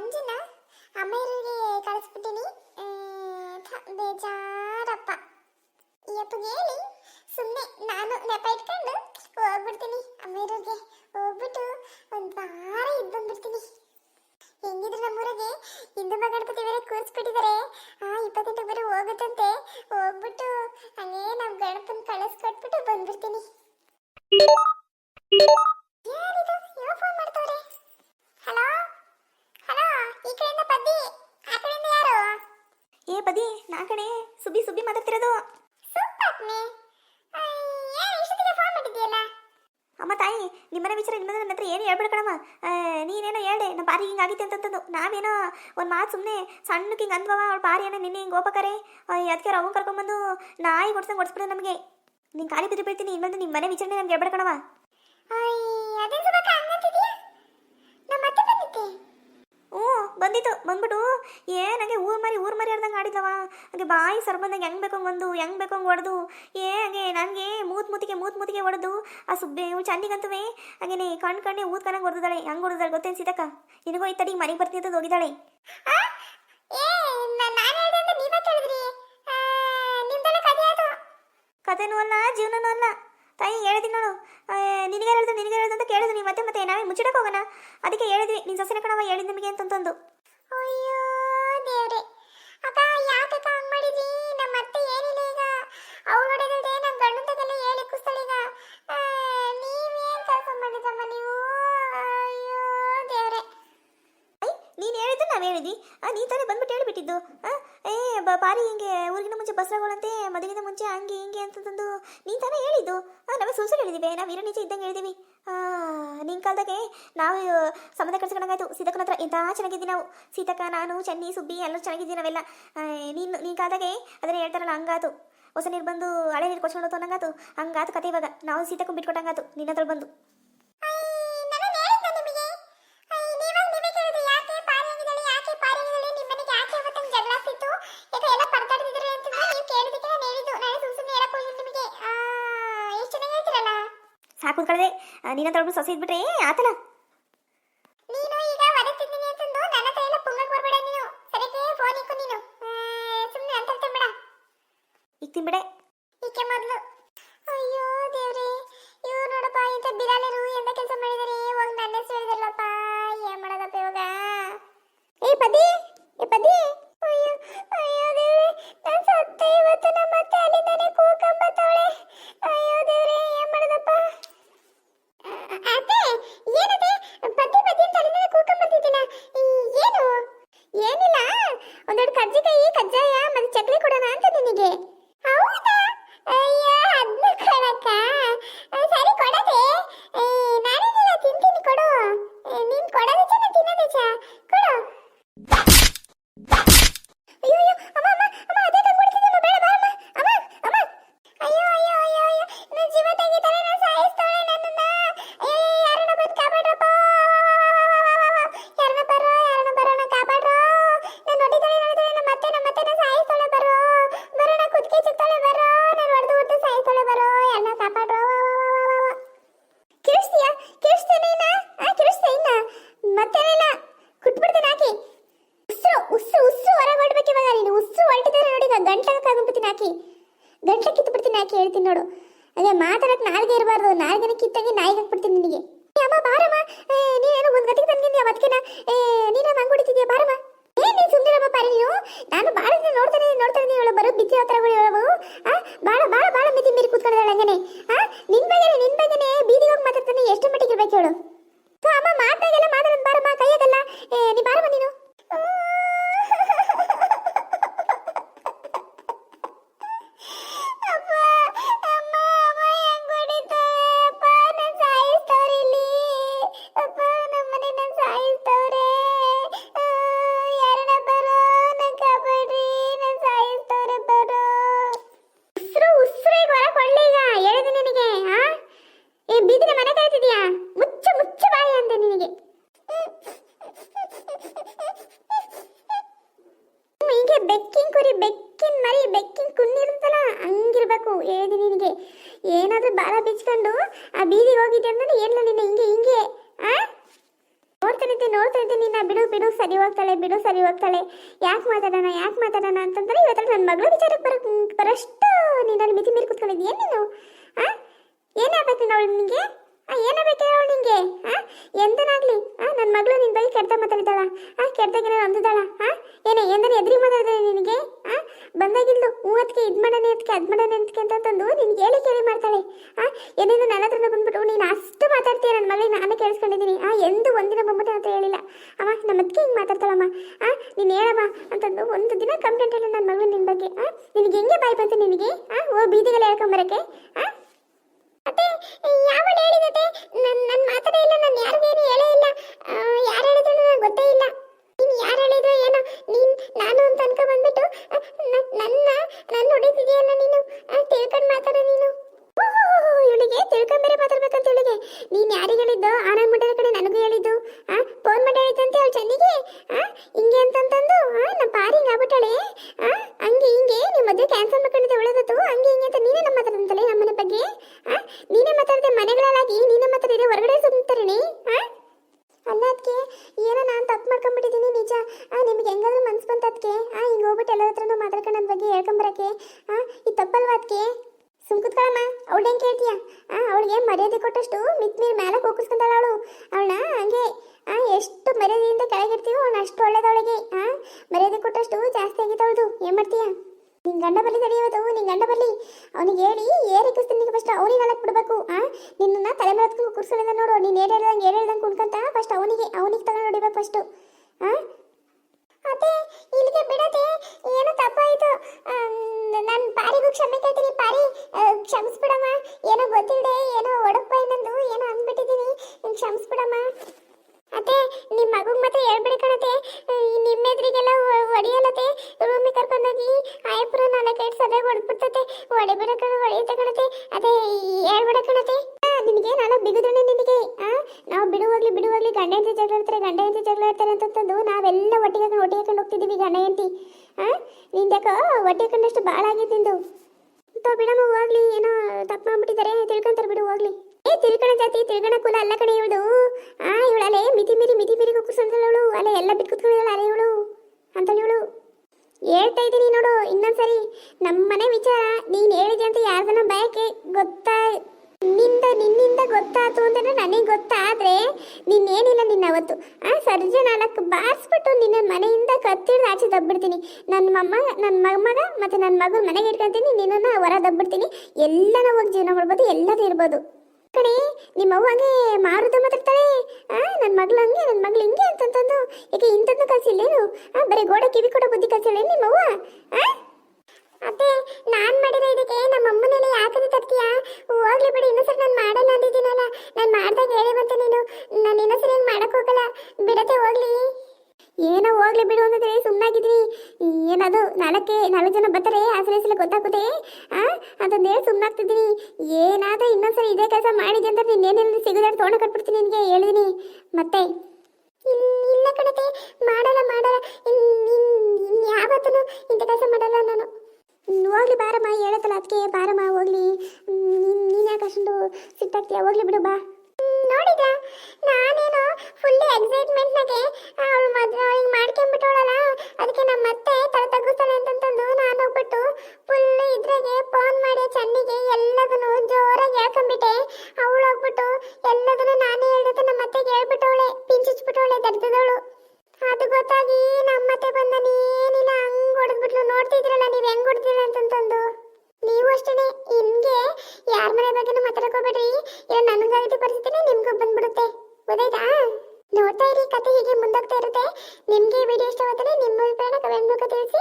ಮಂಜುನ ಅಮ್ಮೆಯರಿಗೆ ಕಳಿಸ್ಬಿಟ್ಟಿನಿ. ಬೇಜಾರಪ್ಪ. ಯಪ್ಪಗೆ ಹೇಳಿ ಸುಮ್ಮನೆ ನಾನು ನೆಪ ಇಟ್ಕೊಂಡು ಹೋಗ್ಬಿಡ್ತೀನಿ. ಅಮ್ಮೆಯರಿಗೆ ಹೋಗ್ಬಿಟ್ಟು ಒಂದು ವಾರ ಇದ್ದು ಬಂದ್ಬಿಡ್ತೀನಿ. ಹೆಂಗಿದ್ರು ನಮ್ಮೂರಿಗೆ. ಹಿಂದೂ ಮಗಣಪತಿ ಬೇರೆ ಕೂರಿಸ್ಬಿಟ್ಟಿದ್ದಾರೆ ಆ ಇಪ್ಪತ್ತೆಂಟು ಬೇರೆ ಹೋಗುತ್ತಂತೆ. ಹೋಗ್ಬಿಟ್ಟು ಹಂಗೆ ನಾವು ಗಣಪನ ಕಳಿಸ್ಕೊಟ್ಬಿಟ್ಟು ಬಂದ್ಬಿಡ್ತೀನಿ ಯಾರಿದು ಯಾವ ಫೋನ್ ಮಾಡ್ತವ್ರೆ ಹಲೋ ಹಲೋ ಈ ಕಡೆಯಿಂದ ಪದ್ದಿ ಆ ಕಡೆಯಿಂದ ಯಾರು ಏ ಬದಿ ನಾ ಕಣೆ ಸುಬ್ಬಿ ಸುಬ್ಬಿ ಮಾತಾಡ್ತಿರೋದು. ಅಮ್ಮ ತಾಯಿ ನಿಮ್ಮನೆ ವಿಚಾರ ನಿಮ್ಮನೆ ನನ್ನ ಹತ್ರ ಏನು ಹೇಳ್ಬೇಡ ಕಣಮ್ಮ. ನೀನೇನೋ ಹೇಳ್ದೆ ನಮ್ಮ ಪಾರಿ ಹಿಂಗೆ ಆಗಿತ್ತು ಅಂತಂದು ನಾವೇನೋ ಒಂದು ಮಾತು ಸುಮ್ಮನೆ ಸಣ್ಣಕ್ಕೆ ಹಿಂಗೆ ಅಂದ್ವ ಅವ್ಳ ಪಾರಿ ಏನೋ ನಿನ್ನೆ ಹಿಂಗೆ ಹೋಗ್ಬೇಕಾರೆ ಅದಕ್ಕೆ ರವ್ ಕರ್ಕೊಂಬಂದು ನಾಯಿ ಕೊಡ್ಸಂಗೆ ಕೊಡ್ಸ್ಬಿಡು ನಮಗೆ. ನಿಂಗೆ ಖಾಲಿ ಬಿದ್ದು ಬೀಳ್ತೀನಿ ಇನ್ನೊಂದು ನಿಮ್ಮ ಮನೆ ವಿಚಾರಣೆ ನಮ್ಗೆ ಹೇಳ್ಬೇಡ ಕಣವ ಅದೇನು ಸುಬಕ ಹಂಗಂತಿದ್ಯಾ ನಮ್ಮ ಮತ್ತೆ ಬಂದಿತ್ತೆ ಹ್ಞೂ ಬಂದಿತ್ತು ಬಂದ್ಬಿಟ್ಟು ಏ ನನಗೆ ಊರು ಮರಿ ಊರು ಮರಿ ಆಡ್ದಂಗೆ ಆಡಿದವ ಹಾಗೆ ಬಾಯಿ ಸರ್ ಬಂದಂಗೆ ಹೆಂಗೆ ಬೇಕಂಗೆ ಒಂದು ಹೆಂಗೆ ಬೇಕಂಗೆ ಹೊಡೆದು ಏ ಹಾಗೆ ನನಗೆ ಮೂತ್ ಮೂತಿಗೆ ಮೂತ್ ಮೂತಿಗೆ ಹೊಡೆದು ಆ ಸುಬ್ಬೆ ಚಂದಿಗಂತವೇ ಹಾಗೇನೆ ಕಣ್ ಕಣ್ಣೆ ಊತ್ ಕಣಂಗೆ ಹೊಡೆದಾಳೆ ಹೆಂಗೆ ಹೊಡೆದಾಳೆ ಗೊತ್ತೇನು ಸೀತಕ್ಕ? ನಿನಗೂ ಈ ತಡಿಗೆ ಮನೆಗೆ ಬರ್ತೀನಿ ಅಂತ ಹೋಗಿದ್ದಾಳೆ. ಕಥೆನೂ ಅಲ್ಲ ಜೀವನನೂ ಅಲ್ಲ. ತಾಯಿ ಹೇಳಿದ್ದೀನಿ ನೋಡು. ನಿನಗೆ ಹೇಳಿದ್ರು ನಿನಗೆ ಹೇಳಿದ್ರು ಅಂತ ಕೇಳಿದ್ರು ನೀವು ಮತ್ತೆ ಮತ್ತೆ ನಾವೇ ಮುಚ್ಚಿಡಕ್ಕೆ ಹೋಗೋಣ. ಅದಕ್ಕೆ ಹೇಳಿದ್ವಿ ನಿನ್ನ ಸೊಸೆನ ಕಣವ ಹೇಳಿದ್ ನಿಮಗೆ ಅಂತಂತಂದು ಅಯ್ಯೋ ದೇವ್ರೆ ಅಕ್ಕ ಯಾಕಕ್ಕ ಹಂಗ್ ಮಾಡಿದ್ರಿ ನಮ್ಮ ಅತ್ತೆ ಏನಿಲ್ಲ ಈಗ ಅವ್ಳು ಹೊಡೆದಿದೆ ನಮ್ಮ ಗಂಡನ ತಗೆಲ್ಲ ಹೇಳಿ ಕುಸ್ತಳೆ ಈಗ ಆ, ನೀವೇನ್ ಕರ್ಕೊಂಡ್ ಬಂದಿದ್ದಮ್ಮ ನೀವು ಅಯ್ಯೋ ದೇವ್ರೆ ಐ ನೀನು ಹೇಳಿದ್ದು ನಾವು ಹೇಳಿದ್ವಿ. ನೀ ತಾನೇ ಬಂದ್ಬಿಟ್ಟು ಹೇಳ್ಬಿಟ್ಟಿದ್ದು. ಏ, ಬ ಪಾರಿ ಹಿಂಗೆ ಊರಿಗಿನ ಮುಂಚೆ ಬಸರಗಳಂತೆ ಮದುವೆಗಿಂತ ಮುಂಚೆ ಹಂಗೆ ಹಿಂಗೆ ಅಂತಂದು ನೀ ತಾನೇ ಹೇಳಿದ್ದು. ನಾವೇ ಸುಳ್ಳು ಹೇಳಿದ್ದೀವಿ. ನಾವು ವೀರ ನಿಜ ಇದ್ದಂಗೆ ಹೇಳಿದ್ದೀವಿ. ನಿನ್ನ ಕಾಲದಾಗೆ ನಾವು ಸಂಬಂಧ ಕಟ್ಸ್ಕೊಂಡಾಗಾಯ್ತು ಸೀತಕ್ಕನ ಹತ್ರ ಎಂಥ ಚೆನ್ನಾಗಿದ್ವಿ ನಾವು. ಸೀತಕ್ಕ, ನಾನು, ಚನ್ನಿ, ಸುಬ್ಬಿ, ಎಲ್ಲರೂ ಚೆನ್ನಾಗಿದ್ವಿ ನಾವೆಲ್ಲ. ನೀನು ನಿನ್ನ ಕಾಲದಾಗೆ ಅದನ್ನು ಹೇಳ್ತಾರಲ್ಲ, ಹಂಗಾತು. ಹೊಸ ನೀರು ಬಂದು ಹಳೆ ನೀರು ಕೊಚ್ಕೊಂಡು ಹೋತು ಹಂಗಾತು ಕತೆ ಇವಾಗ. ನಾವು ಸೀತಕ್ಕ ಬಿಟ್ಕೊಟ್ಟಂಗಾತು. ನಿನ್ನ ಹತ್ರ ಬಂದು ನಾನು ಹೇಳಿದ್ನ ನಿಮಗೆ ಐ, ನೀವಾಗ ನೀವೇ ಕೇಳಿದ್ರಿ ಯಾಕೆ ಪಾರಿ ಆಗಿದ್ದಾಳೆ ಯಾಕೆ ಪಾರಿ ಆಗಿದ್ದಾಳೆ ನಿಮ್ಮ ಮನೆಗೆ ಯಾಕೆ ಅವತ್ತಂಗೆ ಜಗಳ ಆಗ್ತಿತ್ತು ಯಾಕೆ ಎಲ್ಲ ಪರದಾಡ್ತಿದ್ರೆ ಅಂತ ನೀವು ಕೇಳಿದಕ್ಕೆ ನಾನು ಹೇಳಿದ್ದು ನಾನು ಸುಮ್ ಸುಮ್ಮನೆ ಹೇಳಕ್ ಹೋಗಿದ್ದು ನಿಮಗೆ ಎಷ್ಟು ಚೆನ್ನಾಗಿ ಹೇಳ್ತಿರಲ್ಲ ಸಾಕು ಕಳದೆ ನೀನಂತ ಒಬ್ರು ಸೊಸೆ ಇದ್ಬಿಟ್ರೆ ಆತಲ್ಲ ನೀನು ಈಗ ವಡೆ ತಿಂದಿನಿ ಅಂತಂದು ನನ್ನ ಹತ್ರ ಎಲ್ಲ ಬರಬೇಡ ಬರ್ಬೇಡ ನೀನು. ಸರಿಕೆ ಫೋನ್ ಇಕ್ಕು ನೀನು. ಸುಮ್ಮನೆ ಅಂತ ತಿನ್ಬೇಡ ಈಗ ತಿನ್ಬಿಡೆ ಈಕೆ ಮೊದಲು. ಅಯ್ಯೋ ದೇವ್ರೆ ಇವ್ರು ನೋಡಪ್ಪ ಇಂಥ ಬಿರಾಲರು ಎಂತ ಕೆಲಸ ಮಾಡಿದಾರೆ? ಇವಾಗ ನನ್ನ ಹೆಸರು ಹೇಳಿದ್ರಲ್ಲಪ್ಪ ಏನ್ ಮಾಡೋದಪ್ಪ ಇವಾಗ? ಏ ಪದಿ ಹಾಕಿ ಗಂಟ್ಲ ಕಿತ್ತು ಬಿಡ್ತೀನಿ ಹಾಕಿ ಹೇಳ್ತೀನಿ ನೋಡು. ಅದೇ ಮಾತಾಡಕ್ ನಾಲ್ಗೆ ಇರಬಾರ್ದು. ನಾಲ್ಗೆನ ಕಿತ್ತಂಗೆ ನಾಯಿಗೆ ಹಾಕ್ಬಿಡ್ತೀನಿ ನಿನಗೆ. ಅಮ್ಮ, ಬಾರಮ್ಮ. ನೀನೇನು ಒಂದು ಗತಿಗೆ ತಂದಿದ್ಯಾ ಅದಕ್ಕೆನ ಏ ನೀನೇ ಹಂಗೆ ಹೊಡಿತಿದ್ಯಾ? ಬಾರಮ್ಮ. ಏನ್ ನೀನು ಸುಂದರಮ್ಮ ಪಾರಿ ನೀನು. ನಾನು ಬಾಳ ನೋಡ್ತಾನೆ ನೋಡ್ತಾನೆ ಇವಳು. ಬರೋ ಬಿದ್ದಿ ಹತ್ರ ಇವಳು. ಬಾಳ ಬಾಳ ಬಾಳ ಮಿತಿ ಮೀರಿ ಕೂತ್ಕೊಂಡಿದ್ದಾಳೆ ಹಂಗೇನೆ ಆ ನಿನ್ ಬಗ್ಗೆನೆ ನಿನ್ ಬಗ್ಗೆನೆ ಬೀದಿಗೆ ಹೋಗಿ ಮಾತಾಡ್ತಾನೆ ಎಷ್ಟು ಮಟ್ಟಿಗೆ ಇರ್ಬೇಕು ಹೇಳು ಸೊ ಅಮ್ಮ ಮಾತಾಗೆಲ್ಲ ಮಾತಾಡೋದು ಬಾರಮ್ಮ ಕೈಯಾಗಲ್ಲ ಏ ನೀ ಬಾರಮ್ಮ ನೀನು ಅಪ್ಪ ಅಮ್ಮ ಅಮ್ಮ ಹೆಂಗ್ ಹೊಡಿತಾರೆ ಅಪ್ಪ ನನ್ನ ಸಾಯಿಸ್ತವ್ರೆ ಇಲ್ಲಿ ಅಪ್ಪ ನಮ್ಮನೆ ನನ್ನ ಸಾಯಿಸ್ತವ್ರೆ ಆ, ಯಾರನ್ನ ಬರೋ ನನ್ನ ಕಾಪಾಡ್ರಿ ನನ್ನ ಸಾಯಿಸ್ತವ್ರೆ ಬರೋ ಉಸ್ರು ಉಸ್ರು ಈಗ ಹೊರ ಕೊಳ್ಳೀಗ ಹೇಳಿದೆ ನಿನಗೆ ಆ ಏ ಬೀದಿನ ಮನೆ ಕಾಯ್ತಿದ್ಯಾ ಮುಚ್ಚು ಮುಚ್ಚು ಬಾಯಿ ಅಂದೆ ನಿನಗೆ ಹೀಗೆ ಬೆಕ್ಕಿನ ಕುರಿ ಬೆಕ್ಕಿನ ಮರಿ ಬೆಕ್ಕಿನ ಕುನ್ನಿರುತ್ತಲ್ಲ ಹಂಗಿರ್ಬೇಕು ಹೇಳಿದೆ ನಿನಗೆ ಅಂದ್ರೆ ಏನಿಲ್ಲ ನಿನ್ನ ಹಿಂಗೆ ಹಿಂಗೆ, ಆ? ನೋಡ್ತಾ ನೋಡ್ತಾನೆ ನೋಡ್ತಾ ಇದ್ದೀನಿ ನಿನ್ನ ಬಿಡು ಬಿಡು, ಸರಿ ಹೋಗ್ತಾಳೆ, ಬಿಡು, ಸರಿ ಹೋಗ್ತಾಳೆ. ಯಾಕೆ ಮಾತಾಡೋಣ ಯಾಕೆ ಮಾತಾಡೋಣ ಅಂತಂದ್ರೆ ಇವತ್ತು ನನ್ನ ಮಗಳ ವಿಚಾರಕ್ಕೆ ಬರ ಬರಷ್ಟು ನಿನ್ನಲ್ಲಿ ಮಿತಿ ಮೀರಿ ಏನು ನೀನು? ಆ? ಏನಾಗಬೇಕು ಅವಳು ನಿನಗೆ? ಏನಾಗಬೇಕು ಅವಳು ನಿನಗೆ? ಆ? ಎಂದನಾಗ್ಲಿ? ಆ ನನ್ನ ಮಗಳು ನಿನ್ನ ಬೈ ಕೆಟ್ಟ ಮಾತಾಡಿದಾಳ ಆ ಕೆಡ್ತಾಗ ಅಂದಿದ್ದಾಳ? ಆ? ಏನೇ, ಎಂದನ ಎದ್ರಿ ಮಾತಾಡಿದಾಳೆ ಮೂವತ್ತಿಗೆ ಇದು ಮಾಡೋಣ, ಅದಕ್ಕೆ ಅದು ಮಾಡೋಣ ಅದಕ್ಕೆ ಅಂತಂದು ನಿನ್ಗೆ ಹೇಳಿ ಕೇಳಿ ಮಾಡ್ತಾಳೆ. ಆ, ಏನೇನು ನನ್ನ ಹತ್ರನ ಬಂದ್ಬಿಟ್ಟು ನೀನು ಅಷ್ಟು ಮಾತಾಡ್ತೀಯ ನನ್ನ ಮಗಳಿಗೆ ನಾನು ಕೇಳಿಸ್ಕೊಂಡಿದ್ದೀನಿ. ಆ, ಎಂದು ಒಂದಿನ ಬಂದ್ಬಿಟ್ಟು ಅಂತ ಹೇಳಿಲ್ಲ. ಅಮ್ಮ ನಮ್ಮ ಅದಕ್ಕೆ ಹಿಂಗೆ ಮಾತಾಡ್ತಾಳಮ್ಮ. ಆ, ನೀನು ಹೇಳಮ್ಮ ಅಂತಂದು ಒಂದು ದಿನ ಕಂಪ್ಲೇಂಟ್ ಇಲ್ಲ ನನ್ನ ಮಗಳು ನಿನ್ನ ಬಗ್ಗೆ. ಆ, ನಿನಗೆ ಹೆಂಗೆ ಬಾಯ್ ಬಂತು ನಿನಗೆ? ಆ, ಓ ಬೀದಿಗೆಲ್ಲ ಹೇಳ್ಕೊಂಬರಕ್ಕೆ ಆ? ಅತ್ತೆ ಯಾವಳು ಹೇಳಿದತೆ ನನ್ನ ನನ್ನ ಮಾತಾಡೇ ಇಲ್ಲ ನಾನು ಯಾರಿಗೇನು ಹೇಳೇ ಇಲ್ಲ ಯಾರು ಹೇಳಿದ್ರು ನನಗೆ ಗೊತ್ತೇ ಇಲ್ಲ ನೀನು ಯಾರು ಹೇಳಿದ್ರು ಏನೋ ನೀನು ನಾನು ಅಂತ ಅನ್ಕೊ ಬಂದ್ಬಿಟ್ಟು ಆ, ನ- ನನ್ನ ನನ್ನ ಹೊಡಿತಿದೆಯಲ್ಲ ನೀನು ತಿಳ್ಕೊಂಡು ಮಾತಾಡೋ ನೀನು ಇವಳಿಗೆ ತಿಳ್ಕೊಂಡ್ ಬೇರೆ ಮಾತಾಡ್ಬೇಕಂತ ಹೇಳಿದೆ. ನೀನ್ ಯಾರಿಗೆ ಹೇಳಿದ್ದು ಆನಂದ್ ಮಠದ ಕಡೆ ನನಗೂ ಹೇಳಿದ್ದು ಆ ಫೋನ್ ಮಾಡಿ ಹೇಳಿದ್ದಂತೆ ಅವಳು ಚೆನ್ನಿಗೆ ಆ ಹಿಂಗೆ ಅಂತಂತಂದು ಆ ನಮ್ಮ ಪಾರಿ ಹಿಂಗೆ ಆಗ್ಬಿಟ್ಟಾಳೆ ಆ ಹಂಗೆ ಹಿಂಗೆ ನಿಮ್ಮ ಮದುವೆ ಕ್ಯಾನ್ಸಲ್ ಮಾಡ್ಕೊಂಡಿದ್ದೆ ಒಳ್ಳೇದತ್ತು ಹಂಗೆ ಹಿಂಗೆ ಅಂತ ನೀನೇ ನಮ್ಮ ಮಾತಾಡಂತಲೇ ನಮ್ಮನೆ ಬಗ್ಗೆ ಆ ನೀನೇ ಮಾತಾಡಿದೆ ಮನೆಗಳಲ್ಲಾಗಿ ನೀನೇ ಮಾತಾಡಿದೆ ಹೊರಗಡೆ ಸುಮ್ತಾರಣಿ ಆ ಅಲ್ಲ ಅದಕ್ಕೆ ಏನೋ ನಾನು ತಪ್ಪು ಮಾಡ್ಕೊಂಡ್ಬಿಟ್ಟಿದ್ದೀನಿ ನಿಜ ಆ ನಿಮ್ಗೆ ಹೆಂಗಾದ್ರೂ ಮನ್ಸು ಬಂತ ಅದಕ್ಕೆ ಆ ಹಿಂಗೆ ಹೋಗ್ಬಿಟ್ಟು ಎಲ್ಲರ ಹತ್ರನೂ ಮಾತಾಡ್ಕೊಂಡು ನನ್ನ ಬಗ್ಗೆ ಹೇಳ್ಕೊಂಬರಕ್ಕೆ ಆ ಇದು ತಪ್ಪಲ್ವಾ ಅದಕ್ಕೆ ಸುಮ್ ಕುತ್ಕೊಳಮ್ಮ ಅವಳು ಹೆಂಗೆ ಕೇಳ್ತೀಯ ಆ ಅವಳಿಗೆ ಮರ್ಯಾದೆ ಕೊಟ್ಟಷ್ಟು ಮಿತ್ ಮೀರಿ ಮೇಲೆ ಹೋಗಿಸ್ಕೊಂತಾಳ ಅವಳು ಅವಳನ್ನ ಹಂಗೆ ಆ ಮರ್ಯಾದೆಯಿಂದ ಕೆಳಗಿರ್ತೀವೋ ಅವಳು ಅಷ್ಟು ಒಳ್ಳೇದವಳಿಗೆ, ಆ? ಮರ್ಯಾದೆ ಕೊಟ್ಟಷ್ಟು ಜಾಸ್ತಿ ಆಗಿತ್ತು ಏನ್ ಮಾಡ್ತೀಯ? ನಿನ್ ಗಂಡ ಬರಲಿ ತಡೆಯೋದು ನಿನ್ ಗಂಡ ಬರಲಿ. ಅವನಿಗೆ ಹೇಳಿ ಏರಿಕಿಸ್ತೀನಿ ಫಸ್ಟ್ ಅವನಿಗೆ ನಾಲ್ಕು ಬಿಡಬೇಕು, ಆ? ನಿನ್ನ ತಲೆ ಮೇಲೆ ಹೊತ್ಕೊಂಡು ಕುರ್ಸಲಿಂದ ನೋಡು. ನೀನ್ ಏರ್ ಹೇಳ್ದಂಗೆ ಏರ್ ಹೇಳ್ದಂಗೆ ಕುಣ್ಕಂತ ಫಸ್ಟ್ ಅವನಿಗೆ ಅವನಿಗೆ ತಗೊಂಡು ಹೊಡಿಬೇಕು ಫಸ್ಟು ಆ? ಅದೇ ಬಿಡದೆ ಏನೋ ತಪ್ಪಾಯಿತು ನಾನು ಪಾರಿಗೂ ಕ್ಷಮೆ ಕೇಳ್ತೀನಿ ಪಾರಿ ಆ, ಕ್ಷಮಿಸ್ಬಿಡಮ್ಮ ಏನೋ ಗೊತ್ತಿಲ್ಲದೆ ಏನೋ ಒಡಪ್ಪ ಇನ್ನೊಂದು ಏನೋ ಅಂದ್ಬಿಟ್ಟಿದ್ದೀನಿ ಕ್ಷಮಿಸ್ಬಿಡಮ್ಮ ಅತ್ತೆ ನಿಮ್ಮ ಮಗುಗ್ ಮತ್ತೆ ಹೇಳ್ಬಿಡಿ ಕಣತೆ ನಿಮ್ಮ ಎದುರಿಗೆಲ್ಲ ಹೊಡಿಯಲ್ಲತೆ ರೂಮಿಗೆ ಕರ್ಕೊಂಡೋಗಿ ಆಯಪುರ ನಾಲ್ಕು ಎರಡು ಸಲ ಹೊಡೆದ್ಬಿಡ್ತತೆ ಹೊಡಿಬಿಡ ಕಣ ಅದೇ ಹೇಳ್ಬಿಡ ಕಣತೆ ನಿನಗೆ ನಾನು ಬಿಗುದ್ರೆ ನಿನಗೆ ನಾವು ಬಿಡುವಾಗ್ಲಿ ಬಿಡುವಾಗ್ಲಿ ಗಂಡ ಹೆಂಡತಿ ಜಗಳ ಆಡ್ತಾರೆ, ಗಂಡ ಹೆಂಡತಿ ಜಗಳ ಆಡ್ತಾರೆ ಅಂತಂದು ನಾವೆಲ್ಲ ಒಟ್ಟಿಗೆ ಹಾಕೊಂಡು ಒಟ್ಟಿಗೆ ಹಾಕೊಂಡು ಹೋಗ್ತಿದ್ದೀವಿ ಗಂಡ ಹೆಂಡತಿ. ಆ ನಿಂದ್ಯಾಕೋ ಒಟ್ಟಿಗೆ ಹಾಕೊಂಡಷ್ಟು ಭಾಳ ಆಗಿದ್ದು ನಿಂದು. ತೋ ಬಿಡಮ್ಮ ಹೋಗ್ಲಿ, ಏನೋ ತಪ್ಪು ಮಾಡ್ಬಿಟ್ಟಿದ್ದಾರೆ, ತಿಳ್ಕೊಂತಾರೆ ಬಿಡು, ಹೋಗ್ಲಿ. ಏ, ತಿಳ್ಕೊಳ ಜಾತಿ ತಿಳ್ಕಣ ಕುಲ ಅಲ್ಲ ಕಣೆ ಇವಳು. ಆ ಇವಳಲೆ ಮಿತಿ ಮೀರಿ ಮಿತಿ ಮೀರಿ ಕುಕ್ಕುಸಂತಳು ಅಲ್ಲೇ ಎಲ್ಲ ಬಿಟ್ಟು ಕುತ್ಕೊಂಡಿದ್ದಾಳೆ, ಅಲ್ಲೇ ಇವಳು. ಅಂತಳು ಇವಳು. ಹೇಳ್ತಾ ಇದ್ದೀನಿ ನೋಡು, ಇನ್ನೊಂದ್ಸರಿ. ನಮ್ಮ ಮನೆ ವಿಚಾರ ನೀನು ಹೇಳಿದೆ ಅಂತ ಯಾರ್ದನ ಬಯಕೆ ಗೊತ್ತಾ ನಿನ್ನಿಂದ ನಿನ್ನಿಂದ ಗೊತ್ತಾಯ್ತು ಅಂತ ನನಗೆ ಗೊತ್ತಾದ್ರೆ ನಿನ್ನೇನಿಲ್ಲ ನಿನ್ನ ಅವತ್ತು. ಆ ಸರ್ಜೆ ನಾಲ್ಕು ಬಾರಿಸ್ಬಿಟ್ಟು ನಿನ್ನ ಮನೆಯಿಂದ ಕತ್ತಿಡ್ದು ಆಚೆ ದಬ್ಬಿಡ್ತೀನಿ. ನನ್ನ ಮಮ್ಮ ನನ್ನ ಮೊಮ್ಮಗ ಮತ್ತು ನನ್ನ ಮಗನ ಮನೆಗೆ ಇಟ್ಕೊಂತೀನಿ ನಿನ್ನನ್ನು ಹೊರ ದಬ್ಬಿಡ್ತೀನಿ. ಎಲ್ಲನ ಹೋಗಿ ಜೀವನ ಮಾಡ್ಬೋದು ಎಲ್ಲದೂ ಇರ್ಬೋದು. ಕಣೆ, ನಿಮ್ಮ ಅವ್ವ ಹಂಗೆ ಮಾರುತ ಮಾತಾಡ್ತಾಳೆ? ನನ್ನ ಮಗಳು ಹಂಗೆ ನನ್ನ ಮಗಳು ಹಿಂಗೆ ಅಂತಂತಂದು. ಈಗ ಇಂಥದ್ದು ಕಲ್ಸಿಲ್ಲೇನು ಬರೀ ಗೋಡೆ ಕಿವಿ ಕೊಡೋ ಬುದ್ಧಿ ಕಲ್ಸಿಲ್ಲ ನಿಮ್ಮವ್ವ ಆ? ಅತ್ತೆ ನಾನು ಮಾಡಿರೋ ಇದಕ್ಕೆ ನಮ್ಮ ಅಮ್ಮನೆಲ್ಲ ಯಾಕದೆ ತರ್ತೀಯಾ? ಹೋಗ್ಲಿ ಬಿಡಿ, ಇನ್ನೊಂದ್ಸರಿ ನಾನು ಮಾಡೋಣ ಅಂದಿದ್ದೀನಲ್ಲ. ನಾನು ಮಾಡ್ದಾಗ ಹೇಳಿ ಬಂತೆ ನೀನು. ನಾನು ಇನ್ನೊಂದ್ಸರಿ ಏನು ಮಾಡೋಕ್ಕೋಗಲ್ಲ ಬಿಡತ್ತೆ ಹೋಗ್ಲಿ. ಏನೋ ಹೋಗ್ಲಿ ಬಿಡು ಅಂದ್ರೆ ಸುಮ್ಮನಾಗಿದ್ರಿ ಏನದು, ನಾಲ್ಕೆ, ನಾಲ್ಕು ಜನ ಬರ್ತಾರೆ ಹೆಸರು ಹೆಸರು ಗೊತ್ತಾಗುತ್ತೆ. ಆ ಹೇಳಿ ಸುಮ್ಮನಾಗ್ತಿದ್ದೀನಿ ಏನಾದ್ರೂ ಇನ್ನೊಂದ್ಸರಿ ಇದೇ ಕೆಲಸ ಮಾಡಿದೆ ಅಂತ ಏನೇನು ಸಿಗದಾರ ತೋಣ ಕಟ್ಬಿಡ್ತೀನಿ ನಿನಗೆ ಹೇಳಿದೀನಿ. ಮತ್ತೆ? ಇಲ್ಲ ಕಣತೆ, ಮಾಡಲ್ಲ ಮಾಡಲ್ಲ. ಯಾವತ್ತೂ ಇಂಥ ಕೆಲಸ ಮಾಡಲ್ಲ ನಾನು. ಹೋಗ್ಲಿ ಬಾರಮ್ಮ, ಹೇಳತ್ತಲ್ಲ ಅದಕ್ಕೆ. ಬಾರಮ್ಮ, ಹೋಗ್ಲಿ. ನೀನು ಯಾಕೆ ಅಷ್ಟೊಂದು ಸಿಟ್ಟಾಗ್ತೀಯ ಹೋಗ್ಲಿ ಬಿಡು, ಬಾ. ನೋಡಿದ ನಾನೇನೋ ಫುಲ್ ಎಕ್ಸೈಟ್ಮೆಂಟ್ ಎಕ್ಸೈಟ್ಮೆಂಟ್ನಾಗೆ ಅವಳು ಮದುವೆ ಅವಳಿಗೆ ಮಾಡ್ಕೊಂಡ್ಬಿಟ್ಟವಳಲ್ಲ, ಅದಕ್ಕೆ ನಮ್ಮ ಮತ್ತೆ ತಲೆ ತಗ್ಗಿಸ್ತಾಳೆ ಅಂತಂತಂದು ನಾನು ಹೋಗ್ಬಿಟ್ಟು ಫುಲ್ ಇದ್ರಾಗೆ ಫೋನ್ ಮಾಡಿ ಚನ್ನಿಗೆ ಎಲ್ಲದನ್ನು ಜೋರಾಗಿ ಹೇಳ್ಕೊಂಡ್ಬಿಟ್ಟೆ. ಅವಳು ಹೋಗ್ಬಿಟ್ಟು ಎಲ್ಲದನ್ನು ನಾನೇ ಹೇಳಿದ್ರೆ ನಮ್ಮ ಅತ್ತೆಗೆ ಹೇಳ್ಬಿಟ್ಟವಳೆ ಪಿಂಚಿಸ್ಬಿಟ್ಟವಳೆ ದರ್ದದವಳು ಅದು ಗೊತ್ತಾಗಿ ನಮ್ಮತ್ತೆ ಬಂದ ಏನಿಲ್ಲ ಹಂಗ್ ಹೊಡೆದ್ಬಿಟ್ಲು, ನೋಡ್ತಿದ್ರಲ್ಲ ನೀವ್ ಹೆಂಗ್ ಹೊಡೆದಿರ ಅಂತಂತಂದು. ನೀವು ಅಷ್ಟೇನೆ ನಿಮ್ಗೆ ಯಾರ ಮನೆ ಬಗ್ಗೆನೂ ಮಾತಾಡ್ಕೋಬೇಡ್ರಿ ಇಲ್ಲ ನನಗಾಗಿದ್ದ ಪರಿಸ್ಥಿತಿ ಗೊತ್ತಾಯ್ತಾ ನೋಡ್ತಾ ಇರಿ, ಕತೆ ಹೀಗೆ ಮುಂದೋಗ್ತಾ ಇರುತ್ತೆ. ನಿಮ್ಗೆ ವಿಡಿಯೋ ಇಷ್ಟವಾದರೆ ನಿಮ್ಮ ಅಭಿಪ್ರಾಯನ ಕಮೆಂಟ್ ಮೂಲಕ ತಿಳಿಸಿ.